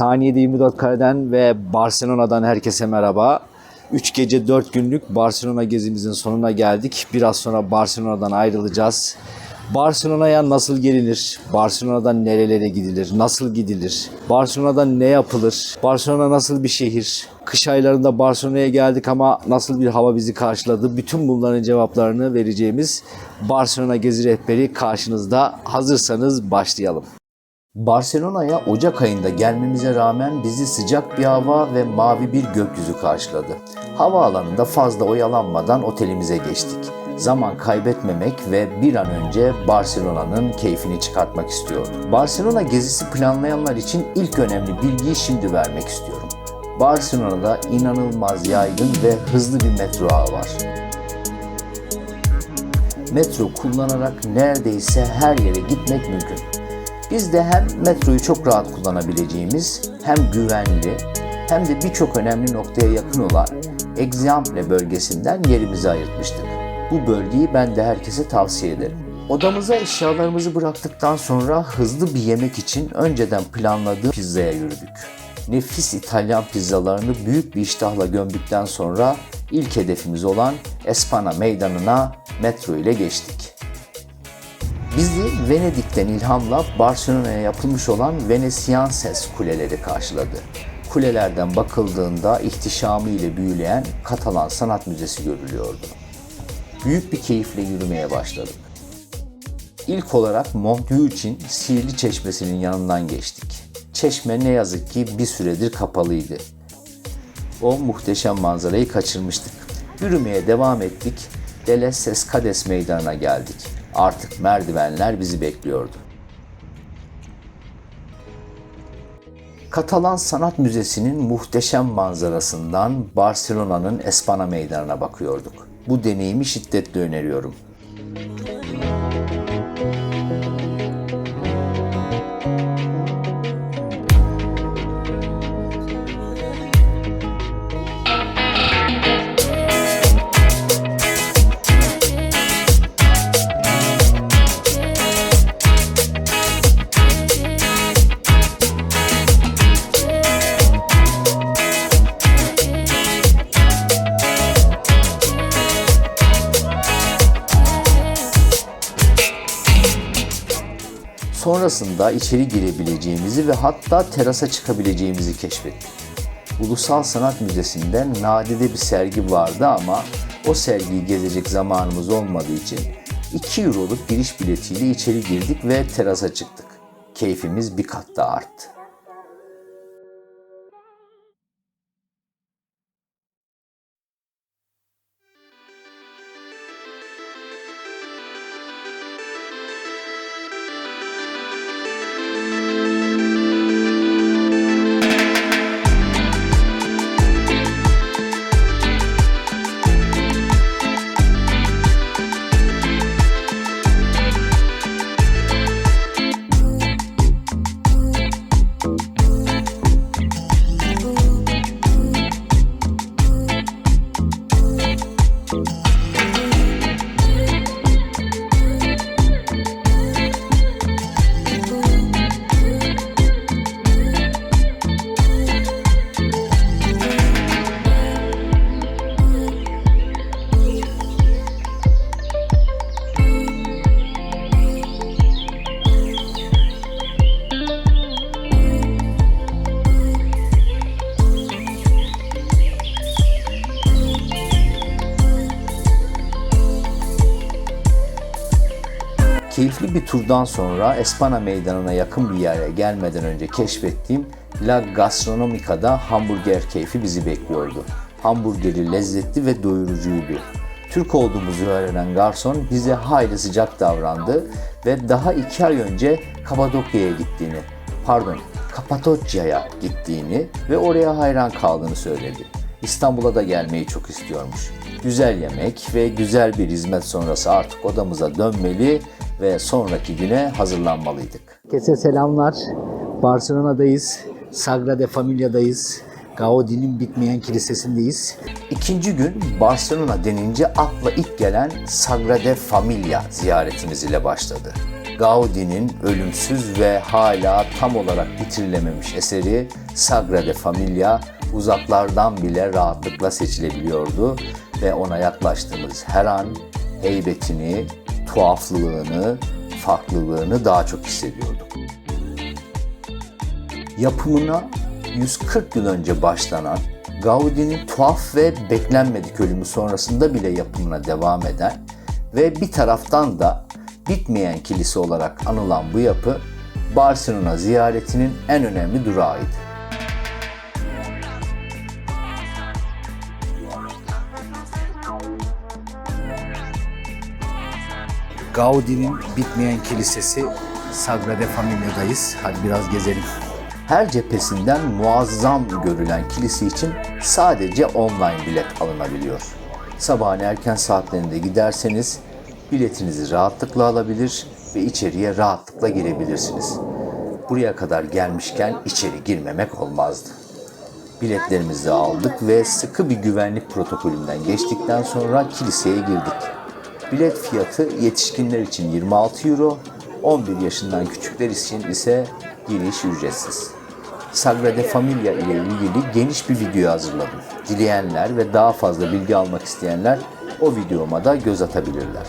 Saniyede 24 kareden ve Barcelona'dan herkese merhaba. 3 gece 4 günlük Barcelona gezimizin sonuna geldik. Biraz sonra Barcelona'dan ayrılacağız. Barcelona'ya nasıl gelinir? Barcelona'dan nerelere gidilir? Nasıl gidilir? Barcelona'da ne yapılır? Barcelona nasıl bir şehir? Kış aylarında Barcelona'ya geldik ama nasıl bir hava bizi karşıladı? Bütün bunların cevaplarını vereceğimiz Barcelona Gezi Rehberi karşınızda. Hazırsanız başlayalım. Barcelona'ya Ocak ayında gelmemize rağmen bizi sıcak bir hava ve mavi bir gökyüzü karşıladı. Havaalanında fazla oyalanmadan otelimize geçtik. Zaman kaybetmemek ve bir an önce Barcelona'nın keyfini çıkartmak istiyorum. Barcelona gezisi planlayanlar için ilk önemli bilgiyi şimdi vermek istiyorum. Barcelona'da inanılmaz yaygın ve hızlı bir metro ağı var. Metro kullanarak neredeyse her yere gitmek mümkün. Biz de hem metroyu çok rahat kullanabileceğimiz hem güvenli hem de birçok önemli noktaya yakın olan Example bölgesinden yerimizi ayırtmıştık. Bu bölgeyi ben de herkese tavsiye ederim. Odamıza eşyalarımızı bıraktıktan sonra hızlı bir yemek için önceden planladığım pizzaya yürüdük. Nefis İtalyan pizzalarını büyük bir iştahla gömdükten sonra ilk hedefimiz olan Espana Meydanı'na metro ile geçtik. Bizi Venedik'ten ilhamla Barcelona'ya yapılmış olan Venesianses kuleleri karşıladı. Kulelerden bakıldığında ihtişamı ile büyüleyen Katalan Sanat Müzesi görülüyordu. Büyük bir keyifle yürümeye başladık. İlk olarak Montjuic'in Sihirli Çeşmesi'nin yanından geçtik. Çeşme ne yazık ki bir süredir kapalıydı. O muhteşem manzarayı kaçırmıştık. Yürümeye devam ettik. Deles Escades meydanına geldik. Artık merdivenler bizi bekliyordu. Katalan Sanat Müzesi'nin muhteşem manzarasından Barcelona'nın Espana Meydanı'na bakıyorduk. Bu deneyimi şiddetle öneriyorum. Sonrasında içeri girebileceğimizi ve hatta terasa çıkabileceğimizi keşfettik. Ulusal Sanat Müzesi'nde nadide bir sergi vardı ama o sergiyi gezecek zamanımız olmadığı için 2 euroluk giriş biletiyle içeri girdik ve terasa çıktık. Keyfimiz bir kat daha arttı. Keyifli bir turdan sonra Espana Meydanı'na yakın bir yere gelmeden önce keşfettiğim La Gastronomica'da hamburger keyfi bizi bekliyordu. Hamburgeri lezzetli ve doyurucuydu. Türk olduğumuzu öğrenen garson bize hayli sıcak davrandı ve daha iki ay önce Kapadokya'ya gittiğini, pardon Kapadokya'ya gittiğini ve oraya hayran kaldığını söyledi. İstanbul'a da gelmeyi çok istiyormuş. Güzel yemek ve güzel bir hizmet sonrası artık odamıza dönmeli ve sonraki güne hazırlanmalıydık. Herkese selamlar. Barcelona'dayız. Sagrada Familia'dayız. Gaudi'nin bitmeyen kilisesindeyiz. İkinci gün Barcelona denince akla ilk gelen Sagrada Familia ziyaretimiz ile başladı. Gaudi'nin ölümsüz ve hala tam olarak bitirilememiş eseri Sagrada Familia uzaklardan bile rahatlıkla seçilebiliyordu ve ona yaklaştığımız her an heybetini, tuhaflığını, farklılığını daha çok hissediyorduk. Yapımına 140 yıl önce başlanan Gaudi'nin tuhaf ve beklenmedik ölümü sonrasında bile yapımına devam eden ve bir taraftan da bitmeyen kilise olarak anılan bu yapı Barcelona ziyaretinin en önemli durağıydı. Gaudi'nin bitmeyen kilisesi Sagrada Familia'dayız. Hadi biraz gezelim. Her cephesinden muazzam görülen kilise için sadece online bilet alınabiliyor. Sabahın erken saatlerinde giderseniz biletinizi rahatlıkla alabilir ve içeriye rahatlıkla girebilirsiniz. Buraya kadar gelmişken içeri girmemek olmazdı. Biletlerimizi aldık ve sıkı bir güvenlik protokolünden geçtikten sonra kiliseye girdik. Bilet fiyatı yetişkinler için 26 euro, 11 yaşından küçükler için ise giriş ücretsiz. Sagrada Familia ile ilgili geniş bir video hazırladım. Dileyenler ve daha fazla bilgi almak isteyenler o videoma da göz atabilirler.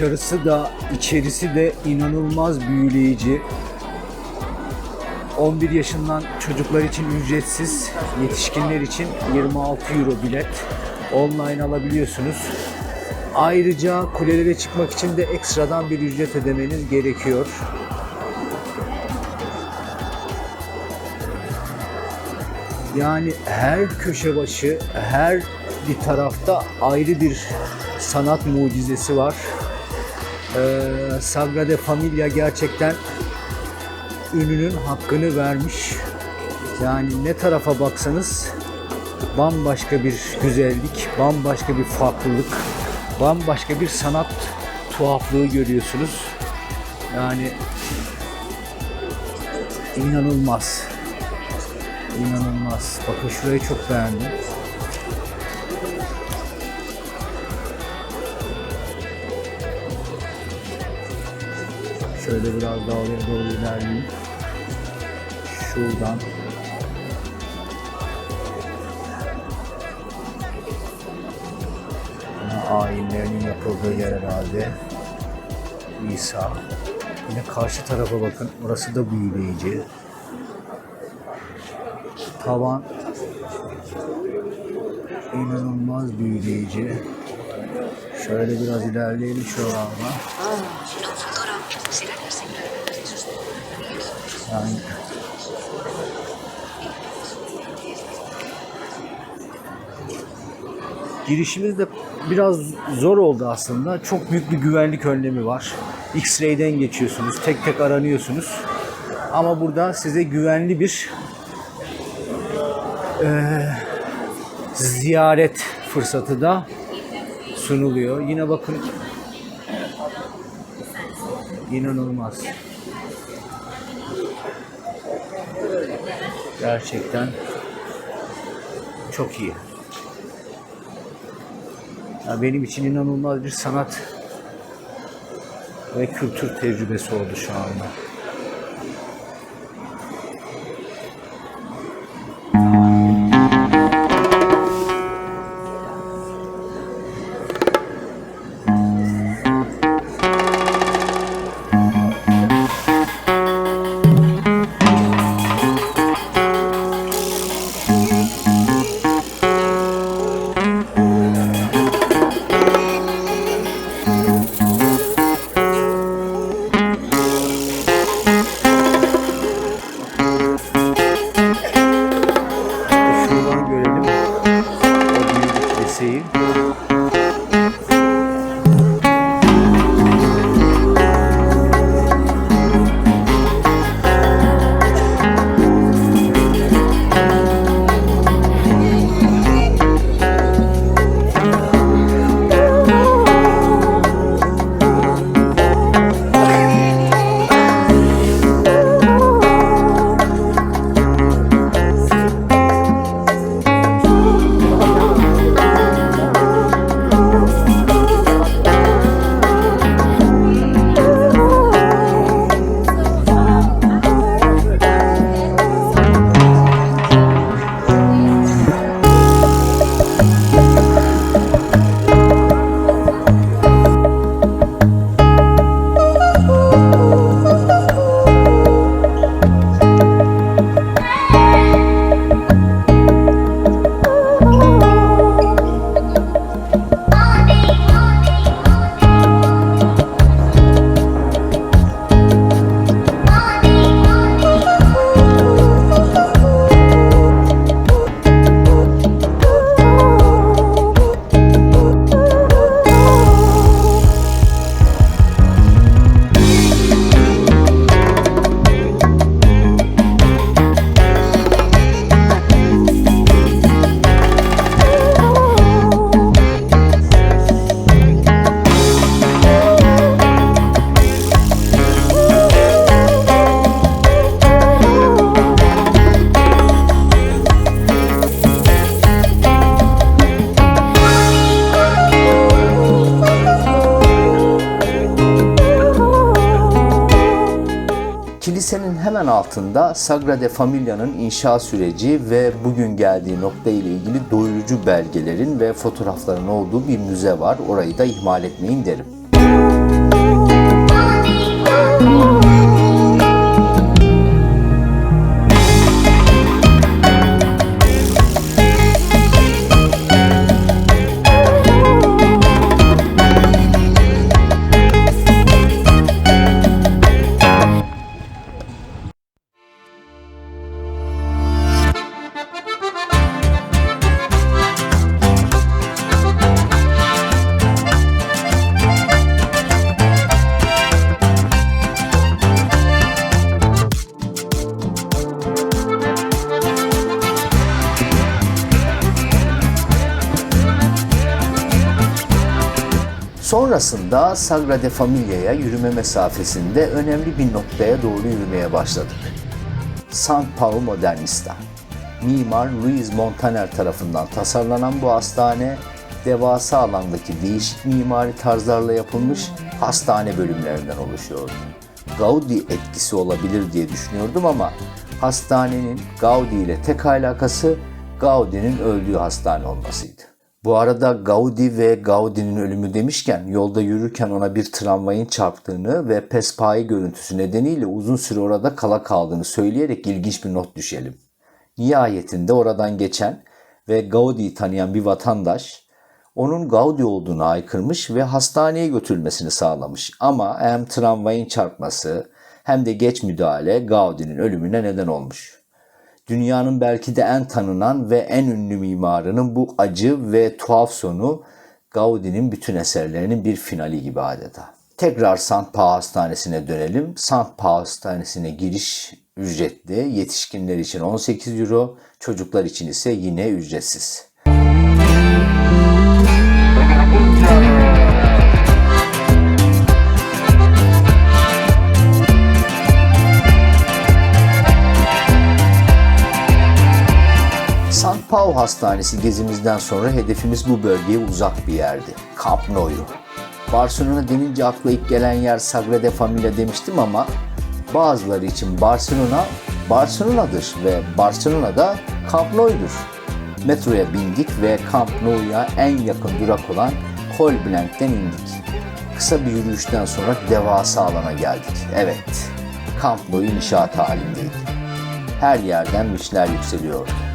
Dışarısı da içerisi de inanılmaz büyüleyici. 11 yaşından çocuklar için ücretsiz, yetişkinler için 26 euro bilet online alabiliyorsunuz. Ayrıca kulelere çıkmak için de ekstradan bir ücret ödemeniz gerekiyor. Yani her köşe başı, her bir tarafta ayrı bir sanat mucizesi var. Ee, Sagrada Familia gerçekten ününün hakkını vermiş. Yani ne tarafa baksanız bambaşka bir güzellik, bambaşka bir farklılık, bambaşka bir sanat tuhaflığı görüyorsunuz. Yani inanılmaz. İnanılmaz. Bakın şurayı çok beğendim. Şöyle biraz daha oraya doğru ilerleyeyim. Şuradan. Yine ayinlerinin yapıldığı yer herhalde. İsa. Yine karşı tarafa bakın. Orası da büyüleyici. Tavan inanılmaz büyüleyici. Şöyle biraz ilerleyelim şu alana. Girişimiz de biraz zor oldu aslında. Çok büyük bir güvenlik önlemi var. X-ray'den geçiyorsunuz. Tek tek aranıyorsunuz. Ama burada size güvenli bir eee, ziyaret fırsatı da sunuluyor. Yine bakın inanılmaz. Gerçekten çok iyi. Ya benim için inanılmaz bir sanat ve kültür tecrübesi oldu şu anda. Altında Sagrada Familia'nın inşa süreci ve bugün geldiği nokta ile ilgili doyurucu belgelerin ve fotoğrafların olduğu bir müze var. Orayı da ihmal etmeyin derim. Sonrasında Sagrada Familia'ya yürüme mesafesinde önemli bir noktaya doğru yürümeye başladık. San Pau Modernista. Mimar Luis Montaner tarafından tasarlanan bu hastane, devasa alandaki değişik mimari tarzlarla yapılmış hastane bölümlerinden oluşuyordu. Gaudi etkisi olabilir diye düşünüyordum ama hastanenin Gaudi ile tek alakası Gaudi'nin öldüğü hastane olmasıydı. Bu arada Gaudi ve Gaudi'nin ölümü demişken yolda yürürken ona bir tramvayın çarptığını ve pespaye görüntüsü nedeniyle uzun süre orada kala kaldığını söyleyerek ilginç bir not düşelim. Nihayetinde oradan geçen ve Gaudi'yi tanıyan bir vatandaş onun Gaudi olduğunu aykırmış ve hastaneye götürülmesini sağlamış. Ama hem tramvayın çarpması hem de geç müdahale Gaudi'nin ölümüne neden olmuş. Dünyanın belki de en tanınan ve en ünlü mimarının bu acı ve tuhaf sonu Gaudi'nin bütün eserlerinin bir finali gibi adeta. Tekrar Sant Pao Hastanesi'ne dönelim. Sant Pao Hastanesi'ne giriş ücretli. Yetişkinler için 18 euro, çocuklar için ise yine ücretsiz. Pao Hastanesi gezimizden sonra hedefimiz bu bölgeye uzak bir yerdi. Camp Nou'yu. Barcelona denince akla ilk gelen yer Sagrada Familia demiştim ama bazıları için Barcelona Barcelona'dır ve Barcelona'da Camp Nou'dur. Metroya bindik ve Camp Nou'ya en yakın durak olan Colblanc'ten indik. Kısa bir yürüyüşten sonra devasa alana geldik. Evet, Camp Nou inşaat halindeydi. Her yerden mişler yükseliyordu.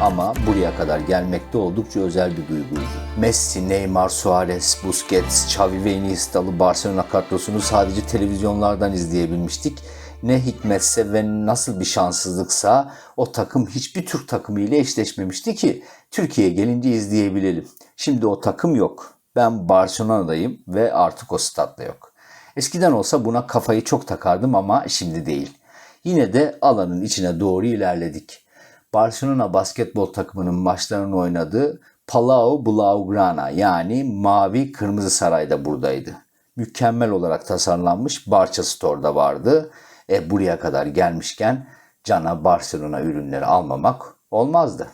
Ama buraya kadar gelmekte oldukça özel bir duyguydu. Messi, Neymar, Suarez, Busquets, Xavi ve Iniesta'lı Barcelona kadrosunu sadece televizyonlardan izleyebilmiştik. Ne hikmetse ve nasıl bir şanssızlıksa o takım hiçbir Türk takımı ile eşleşmemişti ki Türkiye'ye gelince izleyebilelim. Şimdi o takım yok. Ben Barcelona'dayım ve artık o statta yok. Eskiden olsa buna kafayı çok takardım ama şimdi değil. Yine de alanın içine doğru ilerledik. Barcelona basketbol takımının maçlarını oynadığı Palau Blaugrana yani Mavi Kırmızı Saray'da buradaydı. Mükemmel olarak tasarlanmış Barça Store'da vardı. E buraya kadar gelmişken cana Barcelona ürünleri almamak olmazdı.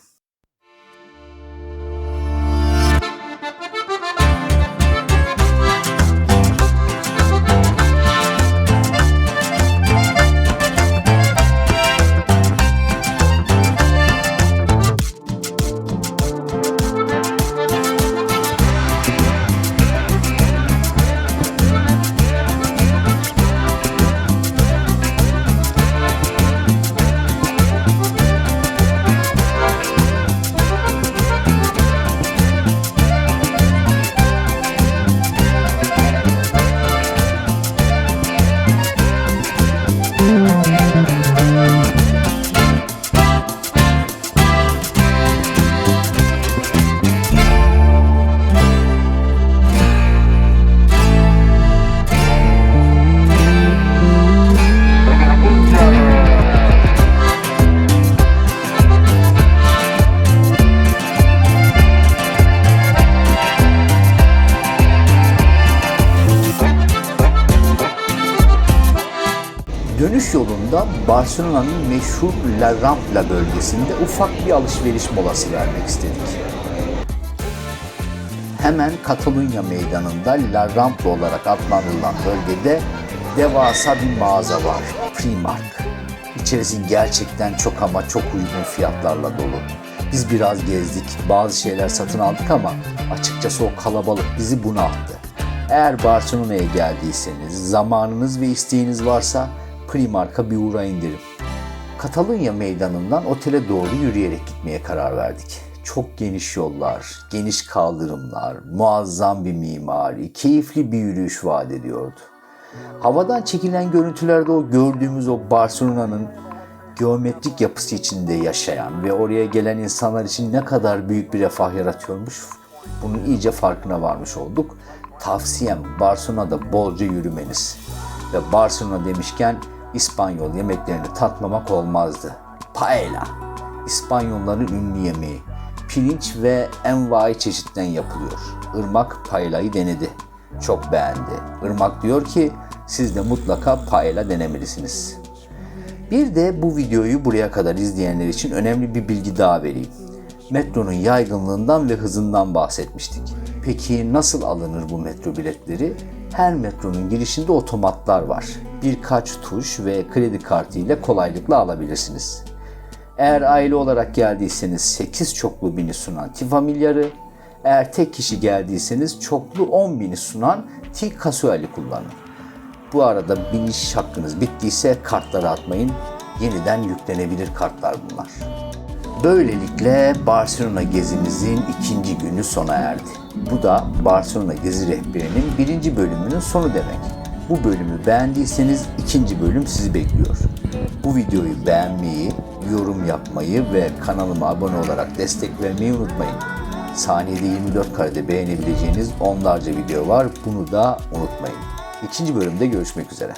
Yolunda Barcelona'nın meşhur La Rambla bölgesinde ufak bir alışveriş molası vermek istedik. Hemen Katalunya meydanında La Rambla olarak adlandırılan bölgede devasa bir mağaza var. Primark. İçerisi gerçekten çok ama çok uygun fiyatlarla dolu. Biz biraz gezdik, bazı şeyler satın aldık ama açıkçası o kalabalık bizi bunalttı. Eğer Barcelona'ya geldiyseniz, zamanınız ve isteğiniz varsa Primark'a bir uğrayın derim. Katalunya meydanından otele doğru yürüyerek gitmeye karar verdik. Çok geniş yollar, geniş kaldırımlar, muazzam bir mimari, keyifli bir yürüyüş vaat ediyordu. Havadan çekilen görüntülerde o gördüğümüz o Barcelona'nın geometrik yapısı içinde yaşayan ve oraya gelen insanlar için ne kadar büyük bir refah yaratıyormuş bunun iyice farkına varmış olduk. Tavsiyem Barcelona'da bolca yürümeniz. Ve Barcelona demişken İspanyol yemeklerini tatmamak olmazdı. Paella, İspanyolların ünlü yemeği. Pirinç ve envai çeşitten yapılıyor. Irmak paella'yı denedi. Çok beğendi. Irmak diyor ki siz de mutlaka paella denemelisiniz. Bir de bu videoyu buraya kadar izleyenler için önemli bir bilgi daha vereyim. Metronun yaygınlığından ve hızından bahsetmiştik. Peki nasıl alınır bu metro biletleri? Her metronun girişinde otomatlar var. Birkaç tuş ve kredi kartı ile kolaylıkla alabilirsiniz. Eğer aile olarak geldiyseniz 8 çoklu bini sunan Tifamilyar'ı, eğer tek kişi geldiyseniz çoklu 10 bini sunan T Casual'i kullanın. Bu arada biniş hakkınız bittiyse kartları atmayın. Yeniden yüklenebilir kartlar bunlar. Böylelikle Barcelona gezimizin ikinci günü sona erdi. Bu da Barcelona Gezi Rehberi'nin birinci bölümünün sonu demek. Bu bölümü beğendiyseniz ikinci bölüm sizi bekliyor. Bu videoyu beğenmeyi, yorum yapmayı ve kanalıma abone olarak destek vermeyi unutmayın. Saniyede 24 karede beğenebileceğiniz onlarca video var. Bunu da unutmayın. İkinci bölümde görüşmek üzere.